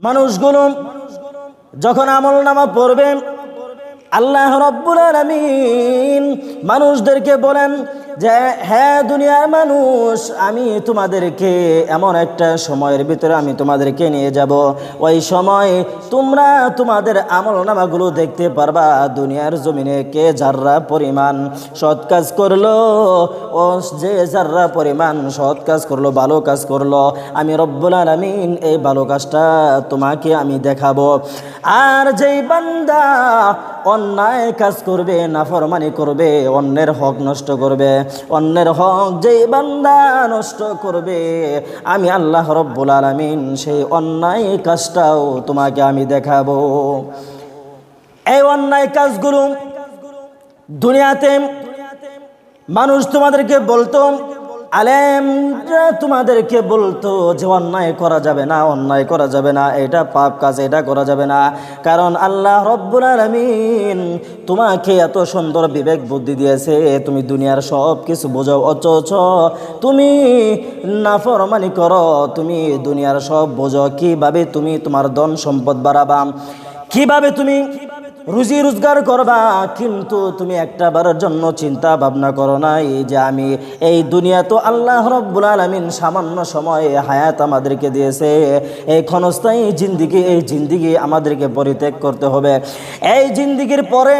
মানুষগুলো যখন আমল নামা পড়বেন আল্লাহ রব্বুল আলমিন মানুষদেরকে বলেন যে হ্যাঁ দুনিয়ার মানুষ, আমি তোমাদেরকে এমন একটা সময়ের ভিতরে আমি তোমাদেরকে নিয়ে যাব। ওই সময় তোমরা তোমাদের আমল নামাগুলো দেখতে পারবা, দুনিয়ার জমিনে কে যাররা পরিমাণ সৎ কাজ করল, ও যে যাররা পরিমাণ সৎ কাজ করল, ভালো কাজ করল, আমি রব্বুল আলামিন এই ভালো কাজটা তোমাকে আমি দেখাবো। আর যেই বান্দা অন্যায় কাজ করবে, নাফরমানি করবে, অন্যের হক নষ্ট করবে অন্যের হক যেই বান্দা নষ্ট করবে, আমি আল্লাহ রব্বুল আলমিন সেই অন্যায় কাজটাও তোমাকে আমি দেখাবো। এই অন্যায় কাজগুলো দুনিয়াতে মানুষ তোমাদেরকে বলতো আলেম তোমাদেরকে বলতো যে অন্যায় করা যাবে না, অন্যায় করা যাবে না, এটা পাপ কাজ, এটা করা যাবে না। কারণ আল্লাহ রব্বুল আলমিন তোমাকে এত সুন্দর বিবেক বুদ্ধি দিয়েছে, তুমি দুনিয়ার সব কিছু বোঝো অচচ তুমি নাফরমানি করো, তুমি দুনিয়ার সব বোঝো। কীভাবে তুমি তোমার ধন সম্পদ বাড়াবা? কীভাবে তুমি রুজি রোজগার করবা, কিন্তু তুমি একটা বারের জন্য চিন্তা ভাবনা করো না এই যে আমি এই দুনিয়া তো আল্লাহ রব্বুল আলমিন সামান্য সময়ে হায়াত আমাদেরকে দিয়েছে। এই ক্ষণস্থায়ী জিন্দিগি, এই জিন্দিগি আমাদেরকে পরিত্যাগ করতে হবে। এই জিন্দিগির পরে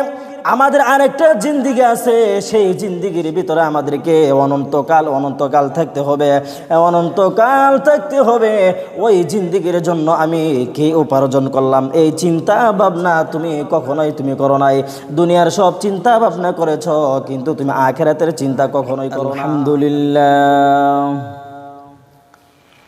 আমাদের আরেকটা জিন্দিগি আছে, সেই জিন্দিগির ভিতরে আমাদেরকে অনন্তকাল অনন্তকাল থাকতে হবে। অনন্তকাল থাকতে হবে, ওই জিন্দিগির জন্য আমি কি উপার্জন করলাম? এই চিন্তা ভাবনা তুমি কখনোই তুমি করো নাই। দুনিয়ার সব চিন্তা ভাবনা করেছ, কিন্তু তুমি আখেরাতের চিন্তা কখনোই করো। আলহামদুলিল্লাহ।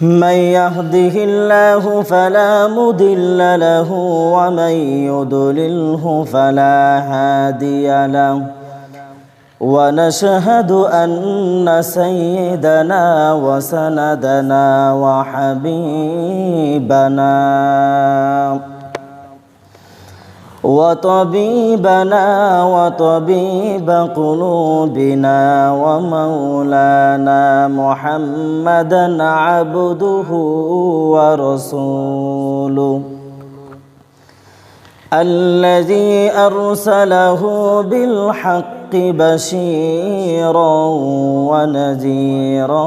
من يهده الله فلا مضل له ومن يضلله فلا هادي له. ونشهد أن سيدنا وسندنا وحبيبنا. وطبيبنا وطبيب قلوبنا ومولانا محمدا عبده ورسوله. الذي أرسله بالحق بشيرا ونذيرا.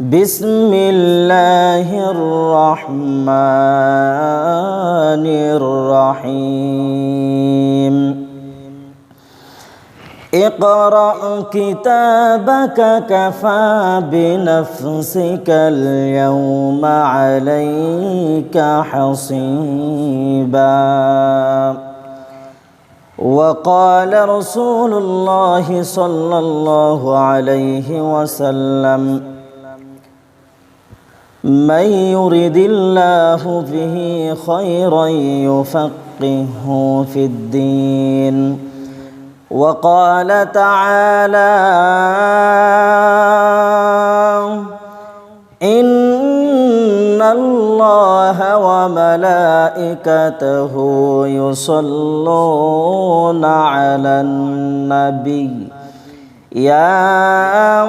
بسم الله الرحمن الرحيم اقرأ كتابك كفى بنفسك اليوم عليك حصيبا وقال رسول الله صلى الله عليه وسلم من يرد الله به خيرا يفقهه في الدين. وقال تعالى إن الله وملائكته يصلون على النبي. يا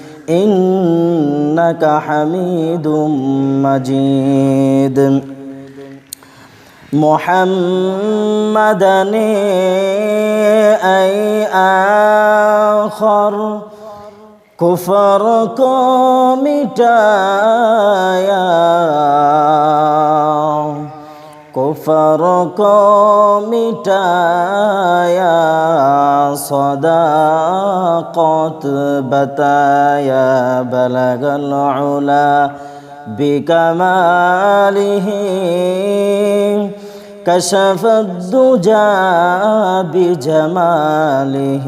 إنك حميد مجيد محمدا أي آخر كفر کو مٹایا কুফর يا صداقت بتا يا بلغ العلا بكماله. كشف الدجى بجماله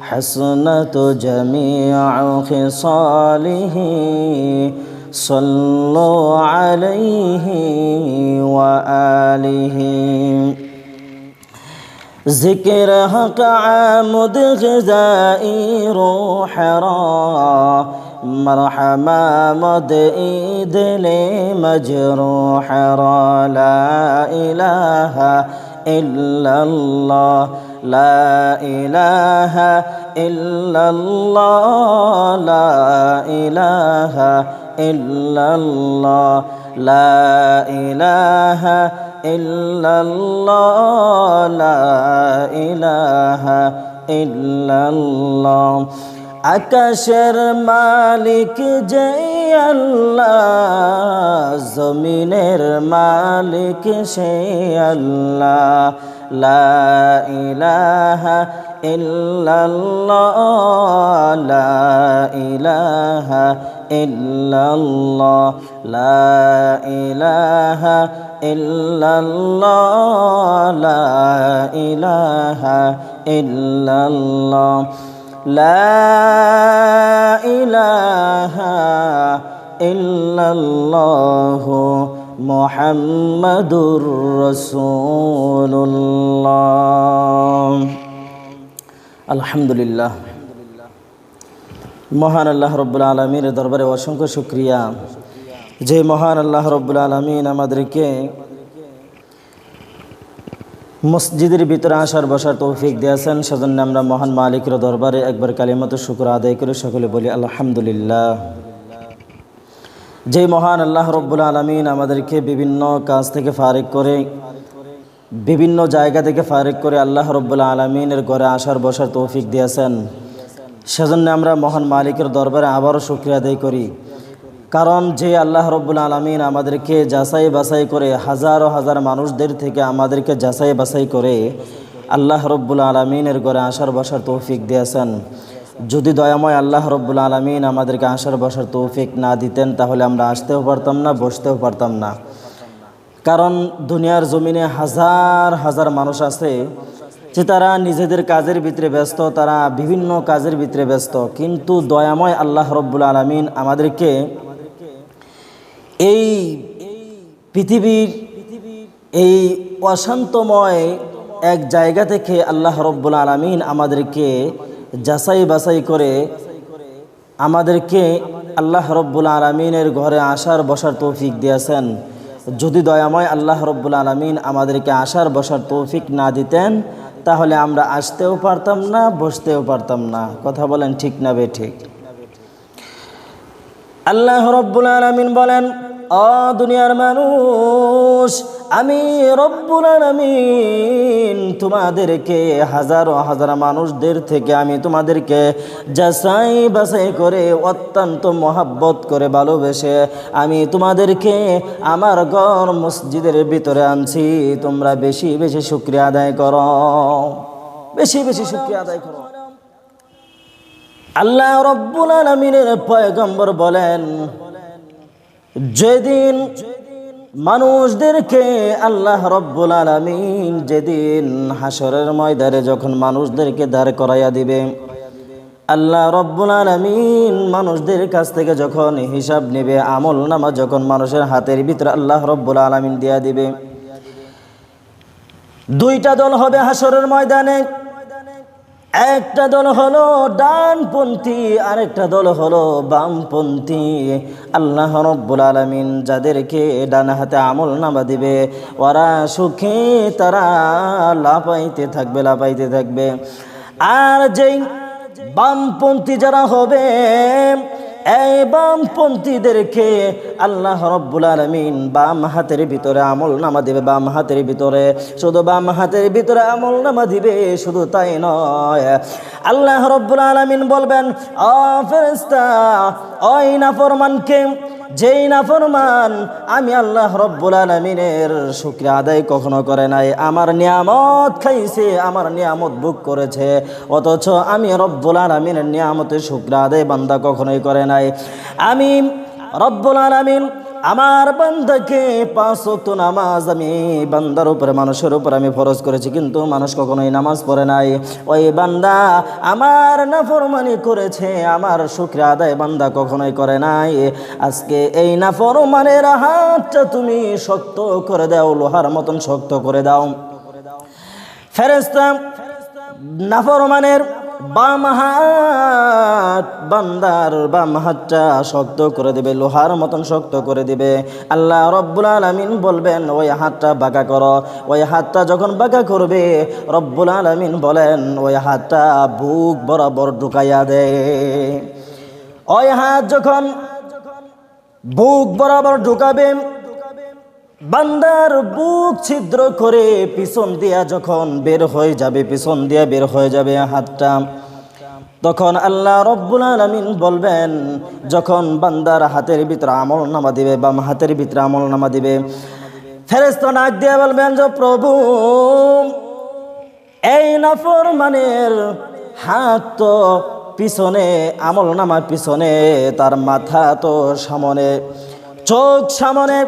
حسنة جميع خصاله. صلوا عليه وآله. ذكر حق عامد غذائي روح را. مرحمة مد إيد مجروح را. لا إله إلا الله. لا إله إلا الله. لا إله إلا الله لا إله إلا الله لا إله إلا الله আকাশের মালিক যে আল্লাহ জমিনের মালিক সে আল্লাহ লা ইলাহা ইল্লাল্লাহ লা ইলাহা إلا الله لا إله إلا الله لا إله إلا الله لا إله إلا الله محمد رسول الله. الحمد لله. মহান আল্লাহ রব্বুল আলমীর দরবারে অসংখ্য শুক্রিয়া। যে মহান আল্লাহ রব্বুল আলমিন আমাদেরকে মসজিদের ভিতরে আসার, বসার তৌফিক দিয়েছেন, সেজন্য আমরা মহান মালিকের দরবারে একবার কালিমতো শুক্র আদায় করে সকলে বলি আলহামদুলিল্লাহ। যে মহান আল্লাহ রব্বুল আলমিন আমাদেরকে বিভিন্ন কাজ থেকে ফারেক করে, বিভিন্ন জায়গা থেকে ফারেক করে আল্লাহ রব্বুল আলমিনের ঘরে আসার, বসার তৌফিক দিয়েছেন। সেজন্য আমরা মহান মালিকের দরবারে আবারও শুক্রিয়া আদায় করি। কারণ যে আল্লাহ রব্বুল আলমিন আমাদেরকে যাচাই বাছাই করে হাজারো হাজার মানুষদের থেকে আমাদেরকে যাচাই বাছাই করে আল্লাহ রব্বুল আলমিনের ঘরে আসার বসার তৌফিক দিয়েছেন। যদি দয়াময় আল্লাহ রব্বুল আলমিন আমাদেরকে আসার বসার তৌফিক না দিতেন, তাহলে আমরা আসতেও পারতাম না, বসতেও পারতাম না। কারণ দুনিয়ার জমিনে হাজার হাজার মানুষ আছে যে তারা নিজেদের কাজের ভিতরে ব্যস্ত, তারা বিভিন্ন কাজের ভিতরে ব্যস্ত। কিন্তু দয়াময় আল্লাহ রব্বুল আলমিন আমাদেরকে এই পৃথিবীর, এই অশান্তময় এক জায়গা থেকে আল্লাহ রব্বুল আলমিন আমাদেরকে যাচাই বাছাই করে আমাদেরকে আল্লাহ রব্বুল আলমিনের ঘরে আসার, বসার তৌফিক দিয়েছেন। যদি দয়াময় আল্লাহ রব্বুল আলমিন আমাদেরকে আসার, বসার তৌফিক না দিতেন তাহলে আমরা আসতেও পারতাম না, বসতেও পারতাম না। কথা বলেন ঠিক না বে ঠিক? আল্লাহ রব্বুল আলমিন বলেন অ দুনিয়ার মানুষ, আমি রব্বুল আলমিন, তোমাদেরকে হাজারো হাজার মানুষদের থেকে আমি তোমাদেরকে যাচাই বাছাই করে অত্যন্ত মহাব্বত করে ভালোবেসে আমি তোমাদেরকে আমার ঘর মসজিদের ভিতরে আনছি। তোমরা বেশি বেশি শুক্রিয়া আদায় করো। বেশি বেশি শুক্রিয়া আদায় করো। আল্লাহ রব্বুল আলমিনের পয়গম্বর বলেন যেদিন মানুষদেরকে আল্লাহ রব্বুল আলমিন যেদিন হাসরের ময়দানে যখন মানুষদেরকে দাঁড় করাইয়া দিবে, আল্লাহ রব্বুল আলমিন মানুষদের কাছ থেকে যখন হিসাব নেবে, আমল নামা যখন মানুষের হাতের ভিতরে আল্লাহ রব্বুল আলমিন দিয়া দিবে, দুইটা দল হবে হাসরের ময়দানে। একটা দল হলো ডানপন্থী, আরেকটা দল হলো বামপন্থী। আল্লাহ রব্বুল আলমিন যাদেরকে ডান হাতে আমল নামা দিবে, ওরা সুখে তারা লাপাইতে থাকবে লাপাইতে থাকবে। আর যেই বামপন্থী যারা হবে বামপন্থীদেরকে আল্লাহ রব্বুল আলমিন বাম হাতের ভিতরে আমল নামা দিবে, বাম হাতের ভিতরে। শুধু বাম হাতের ভিতরে আমল নামা দিবে, শুধু তাই নয়। আল্লাহ রব্বুল আলমিন বলবেন, অ ফেরেস্তা ওই নাফরমানকে, যেই নাফরমান আমি আল্লাহ রব্বুল আলমিনের শুক্রিয়া আদায় কখনো করে নাই। আমার নিয়ামত খাইছে, আমার নিয়ামত বুক করেছে। অথচ আমি রব্বুল আলমিনের নিয়ামতের শুক্রিয়া আদায় বান্দা কখনোই করে নাই। আমি রব্বুল আলমিন, আমার বান্দাকে পাঁচ ওয়াক্ত নামাজ আমি বান্দার উপরে, মানুষের উপর আমি ফরজ করেছি, কিন্তু মানুষ কখনোই নামাজ পড়ে নাই। ওই বান্দা আমার নাফরমানি করেছে, আমার শুক্রিয়া আদায় বান্দা কখনোই করে নাই। আজকে এই নাফরমানের হাতটা তুমি শক্ত করে দাও, লোহার মতন শক্ত করে দাও। ফেরেস্তা নাফরমানের বাম হাত, বান্দার বাম হাতটা শক্ত করে দিবে, লোহার মতন শক্ত করে দিবে। আল্লাহ রব্বুল আলমিন বলবেন, ওই হাতটা বাঁকা করো। ওই হাতটা যখন বাঁকা করবে, রব্বুল আলমিন বলেন, ওই হাতটা বুক বরাবর ঢুকাইয়া দে। ওই হাত যখন বুক বরাবর ঢুকাবে বান্দার বুক ছিদ্র করে পিছন দিয়া যখন বের হয়ে যাবে, পিছন দিয়া বের হয়ে যাবে হাতটা, তখন আল্লাহ রব্বুল আলমিন বলবেন, যখন বান্দার হাতের ভিতরে আমল নামা দিবে, বাম হাতের ভিতরে আমল নামা দিবে ফেরেস্ত নাক দিয়া বলবেন যে প্রভু, এই নাফর মানের হাত তো পিছনে আমল নামা পিছনে, তার মাথা তো সামনে, চোখ সামনে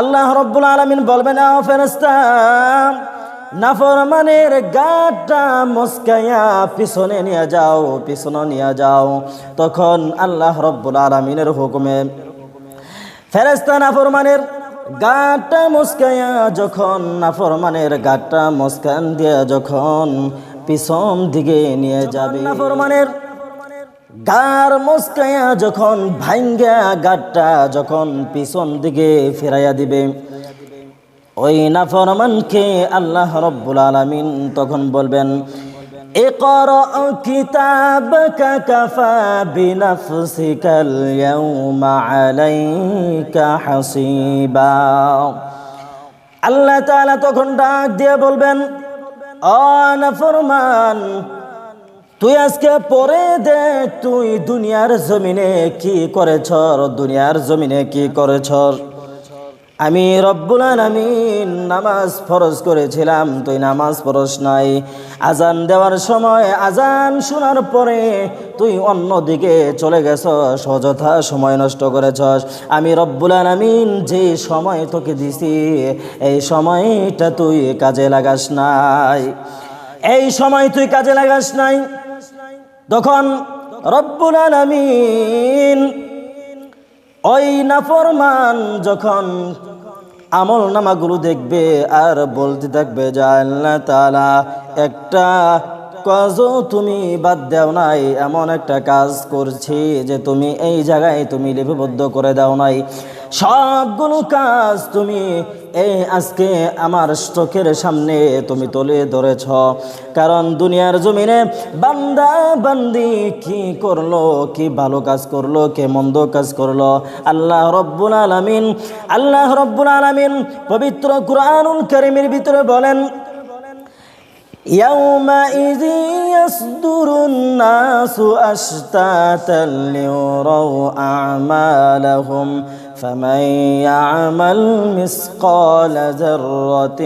আল্লাহ রব্বুল আলমিন বলবেন ফেরস্তা নাফরমানের গাটা মস্কাইয়া পিছনে নিয়ে যাও, পিছনে নিয়ে যাও। তখন আল্লাহ রব্বুল আলমিনের হুকুমে ফেরেস্তা নাফরমানের গাটা মুস্কাইয়া, যখন নাফরমানের গাটা মুস্কান দিয়া যখন পিছন দিকে নিয়ে যাবে। নাফরমানের গার মুস্কাইয়া যখন ভাঙ্গা গাটটা যখন পিছন দিকে ফেরাইয়া দিবে ওই নাফরমানকে আল্লাহ রব্বুল আলমিন তখন বলবেন اقرأ كتابك كفى بنفسك اليوم عليك حسيبا আল্লাহ তাআলা তখন ডাক দিয়ে বলবেন অ নাফরমান তুই আজকে পরে দেখ, তুই দুনিয়ার জমিনে কি করেছ দুনিয়ার জমিনে কি করেছ আমি রব্বুল আলামিন নামাজ ফরজ করেছিলাম, তুই নামাজ ফরজ নাই। আজান দেওয়ার সময় আজান শোনার পরে তুই অন্যদিকে চলে গেছ সযথা সময় নষ্ট করেছস। আমি রব্বুল আলামিন যে সময় তোকে দিছি, এই সময়টা তুই কাজে লাগাস নাই। এই সময় তুই কাজে লাগাস নাই? তখন রব্বুল আলামিন ওই নাফরমান যখন আমল নামাগুলো দেখবে আর বলতে থাকবে যে আল্লাহ তালা একটা কাজও তুমি বাদ দেও নাই, এমন একটা কাজ করছি যে তুমি এই জায়গায় তুমি লিপিবদ্ধ করে দাও নাই। সবগুলো কাজ তুমি এই আজকে আমার চোখের সামনে তুমি তুলে ধরেছ, কারণ দুনিয়ার জমিনে বান্দা বান্দি কি করল, কি ভালো কাজ করল, কে মন্দ কাজ করল? আল্লাহ রব্বুল আলমিন, আল্লাহ রব্বুল আলমিন পবিত্র কুরআনুল করিমের ভিতরে বলেন يومئذ يصدر الناس أشتاتا ليروا أعمالهم فمن يعمل مثقال ذرة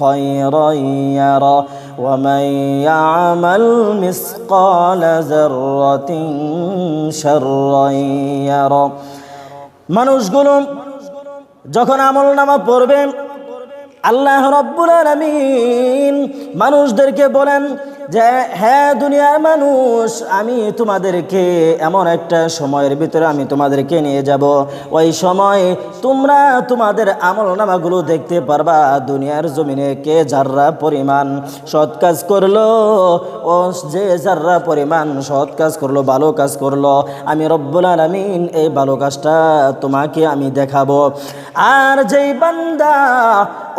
خيرا يره ومن يعمل مثقال ذرة شرا يره মানুষগুলো যখন আমল নামা পড়বে আল্লাহ রব্বুল আলমিন মানুষদেরকে বলেন যে হ্যাঁ দুনিয়ার মানুষ, আমি তোমাদেরকে এমন একটা সময়ের ভিতরে আমি তোমাদেরকে নিয়ে যাব। ওই সময় তোমরা তোমাদের আমল নামাগুলো দেখতে পারবা, দুনিয়ার জমিনে কে যাররা পরিমাণ সৎ কাজ করল, ও যে যাররা পরিমাণ সৎ কাজ করল, ভালো কাজ করল, আমি রব্বুল আলমিন এই ভালো কাজটা তোমাকে আমি দেখাবো। আর যেই বান্দা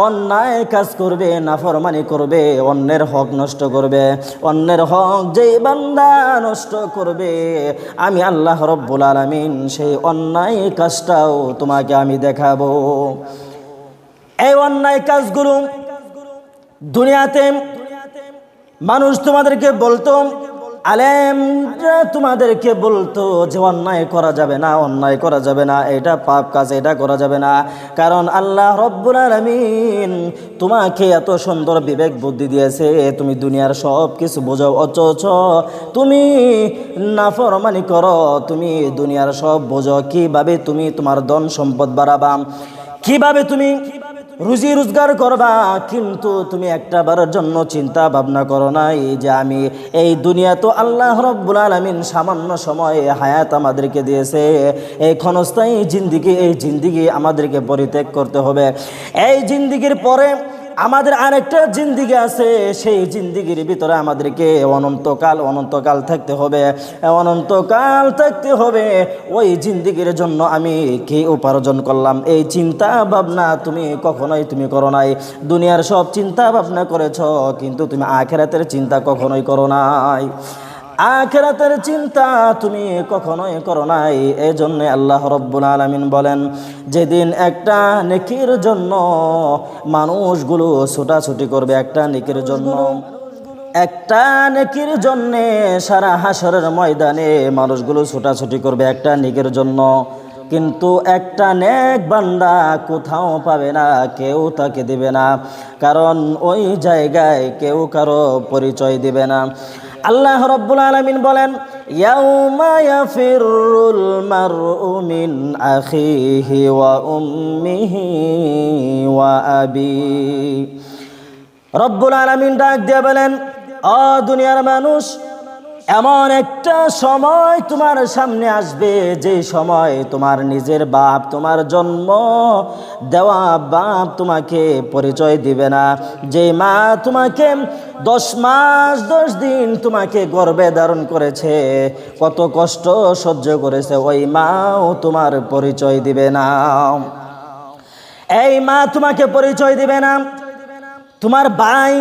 অন্যায় কাজ করবে, নাফরমানি করবে, অন্যের হক নষ্ট করবে অন্যের হক যেই বান্দা নষ্ট করবে, আমি আল্লাহ রব্বুল আলমিন সেই অন্যায় কাজটাও তোমাকে আমি দেখাবো। এই অন্যায় কাজগুলো দুনিয়াতে মানুষ তোমাদেরকে বলতো আলেমরা তোমাদেরকে বলতো যে অন্যায় করা যাবে না, অন্যায় করা যাবে না, এটা পাপ কাজ, এটা করা যাবে না। কারণ আল্লাহ রব্বুল আলমিন তোমাকে এত সুন্দর বিবেক বুদ্ধি দিয়েছে, তুমি দুনিয়ার সব কিছু বোঝাও অচচ তুমি নাফরমানি করো, তুমি দুনিয়ার সব বোঝো। কীভাবে তুমি তোমার ধন সম্পদ বাড়াবা? কীভাবে তুমি রুজি রোজগার করবা, কিন্তু তুমি একটা বারের জন্য চিন্তা ভাবনা করো না এই যে আমি এই দুনিয়া তো আল্লাহ রব্বুল আলমিন সামান্য সময়ে হায়াত আমাদেরকে দিয়েছে। এই ক্ষণস্থায়ী জিন্দিগি, এই জিন্দিগি আমাদেরকে পরিত্যাগ করতে হবে। এই জিন্দিগির পরে আমাদের আরেকটা জিন্দিগি আছে, সেই জিন্দিগির ভিতরে আমাদেরকে অনন্তকাল অনন্তকাল থাকতে হবে। অনন্তকাল থাকতে হবে, ওই জিন্দিগির জন্য আমি কি উপার্জন করলাম? এই চিন্তা ভাবনা তুমি কখনোই তুমি করো নাই। দুনিয়ার সব চিন্তা ভাবনা করেছ, কিন্তু তুমি আখেরাতের চিন্তা কখনোই করো নাই। আখেরাতের চিন্তা তুমি কখনোই করো নাই। এই জন্য আল্লাহ রব্বুল আলমিন বলেন, যেদিন একটা নেকির জন্য মানুষগুলো ছোটাছুটি করবে, একটা নেকির জন্য। একটা নেকির জন্যে সারা হাসরের ময়দানে মানুষগুলো ছোটাছুটি করবে, একটা নেকির জন্য। কিন্তু একটা নেক বান্দা কোথাও পাবে না, কেউ তাকে দিবে না। কারণ ওই জায়গায় কেউ কারও পরিচয় দিবে না। আল্লাহ রব্বুল আলমিন বলেন রব্বুল আলমিন ডাক দিয়ে বলেন অ দুনিয়ার মানুষ এমন একটা সময় তোমার সামনে আসবে, যে সময় তোমার নিজের বাপ, তোমার জন্ম দেওয়া বাপ তোমাকে পরিচয় দিবে না। যে মা তোমাকে দশ মাস, দশ দিন তোমাকে গর্বে ধারণ করেছে, কত কষ্ট সহ্য করেছে, ওই মাও তোমার পরিচয় দিবে না। এই মা তোমাকে পরিচয় দিবে না। তোমার ভাই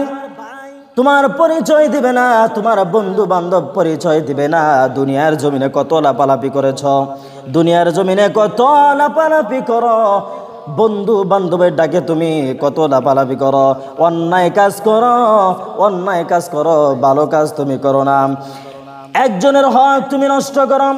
তোমার পরিচয় দিবে না, তোমার বন্ধু বান্ধব পরিচয় দিবে না। দুনিয়ার জমিনে কত লাপালাপি করেছ? দুনিয়ার জমিনে কত লাপালাপি করো? বন্ধু বান্ধবের ডাকে তুমি কত লাপালাপি করো? অন্যায় কাজ করো, অন্যায় কাজ করো, ভালো কাজ তুমি করো না। একজনের হক তুমি নষ্ট করো।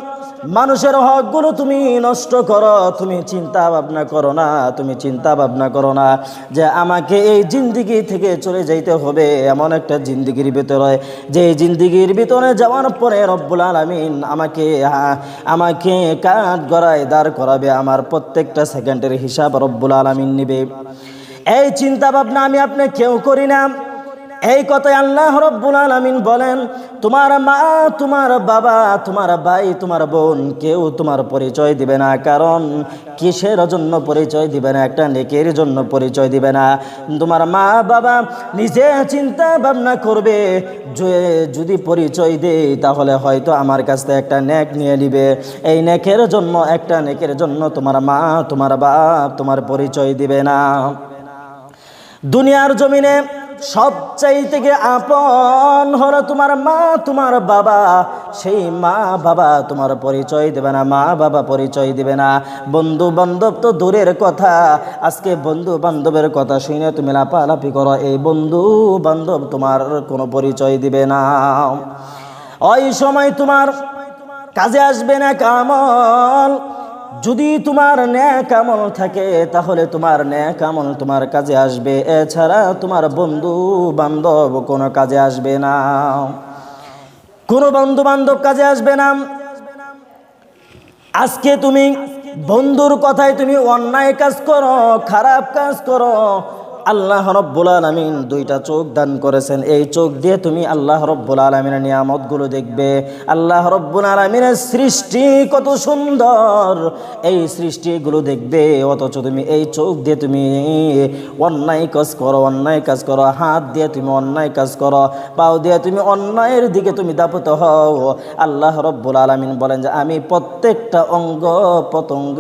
মানুষের হকগুলো তুমি নষ্ট করো, তুমি চিন্তা ভাবনা করো না, তুমি চিন্তা ভাবনা করো না যে আমাকে এই জিন্দিগি থেকে চলে যাইতে হবে, এমন একটা জিন্দিগির ভিতরে। যে জিন্দিগির ভিতরে যাওয়ার পরে রব্বুল আলমিন আমাকে আমাকে কাঠ গড়ায় দাঁড় করাবে, আমার প্রত্যেকটা সেকেন্ডের হিসাব রব্বুল আলমিন নিবে। এই চিন্তা ভাবনা আমি আপনি কেউ করি না। এই কথাই আল্লাহ রব্বুল আলামিন বলেন, তোমার মা, তোমার বাবা, তোমার ভাই, তোমার বোন কেউ তোমার পরিচয় দিবে না। কারণ কিসের জন্য পরিচয় দিবে না? একটা নেকের জন্য পরিচয় দিবে না। তোমার মা, বাবা নিজে চিন্তা ভাবনা করবে, যে যদি পরিচয় দেই তাহলে হয়তো আমার কাছ থেকে একটা নেক নিয়ে নিবে। এই নেকের জন্য, একটা নেকের জন্য তোমার মা, তোমার বাপ তোমার পরিচয় দিবে না। দুনিয়ার জমিনে সবচাই থেকে আপন হলো তোমার মা, তোমার বাবা? সেই মা বাবা তোমার পরিচয় দেবে না, মা বাবা পরিচয় দিবে না। বন্ধু বান্ধব তো দূরের কথা, আজকে বন্ধু বান্ধবের কথা শুনে তুমি লাপালাপি করো, এই বন্ধু বান্ধব তোমার কোনো পরিচয় দিবে না। ওই সময় তোমার কাজে আসবে না কামল যদি তোমার ন্যাক আমল থাকে, তাহলে তোমার ন্যাক আমল তোমার কাজে আসবে। এছাড়া তোমার বন্ধু বান্ধব কোনো কাজে আসবে না। কোনো বন্ধু বান্ধব কাজে আসবে না। আজকে তুমি বন্ধুর কথায় তুমি অন্যায় কাজ করো, খারাপ কাজ করো আল্লাহ রব্বুল আলমিন দুইটা চোখ দান করেছেন। এই চোখ দিয়ে তুমি আল্লাহ রব্বুল আলমিনের নিয়ামতগুলো দেখবে। আল্লাহ রব্বুল আলমিনের সৃষ্টি কত সুন্দর। এই সৃষ্টিগুলো দেখবে, অথচ তুমি এই চোখ দিয়ে তুমি অন্যায় কাজ করো, অন্যায় কাজ করো। হাত দিয়ে তুমি অন্যায় কাজ করো, পাও দিয়ে তুমি অন্যায়ের দিকে তুমি দাপত হও। আল্লাহ রব্বুল আলমিন বলেন যে, আমি প্রত্যেকটা অঙ্গ প্রত্যঙ্গ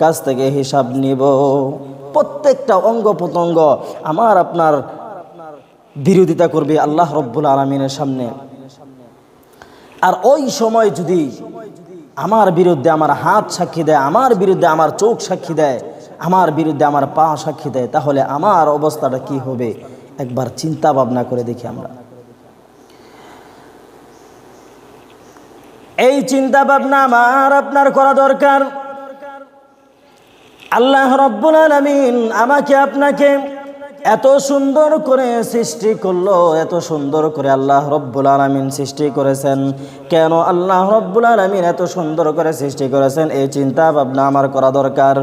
কাছ থেকে হিসাব নিব। প্রত্যেকটা অঙ্গ প্রত্যঙ্গ আমার আপনার বিরোধিতা করবে আল্লাহ রব্বুল আলমিনের সামনে। আর ওই সময় যদি আমার বিরুদ্ধে আমার হাত সাক্ষী দেয়, আমার বিরুদ্ধে আমার চোখ সাক্ষী দেয়, আমার বিরুদ্ধে আমার পা সাক্ষী দেয়, তাহলে আমার অবস্থাটা কি হবে? একবার চিন্তা ভাবনা করে দেখি আমরা। এই চিন্তা ভাবনা আমার আপনার করা দরকার। আল্লাহ রব্বুল আলমিন আমাকে আপনাকে এত সুন্দর করে সৃষ্টি করল, এত সুন্দর করে আল্লাহ রব্বুল আলমিন সৃষ্টি করেছেন। কেন আল্লাহ রব্বুল আলমিন এত সুন্দর করে সৃষ্টি করেছেন, এই চিন্তা ভাবনা আমার করা দরকার।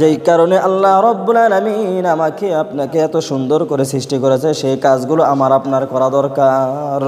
যেই কারণে আল্লাহ রব্বুল আলমিন আমাকে আপনাকে এত সুন্দর করে সৃষ্টি করেছে, সেই কাজগুলো আমার আপনার করা দরকার।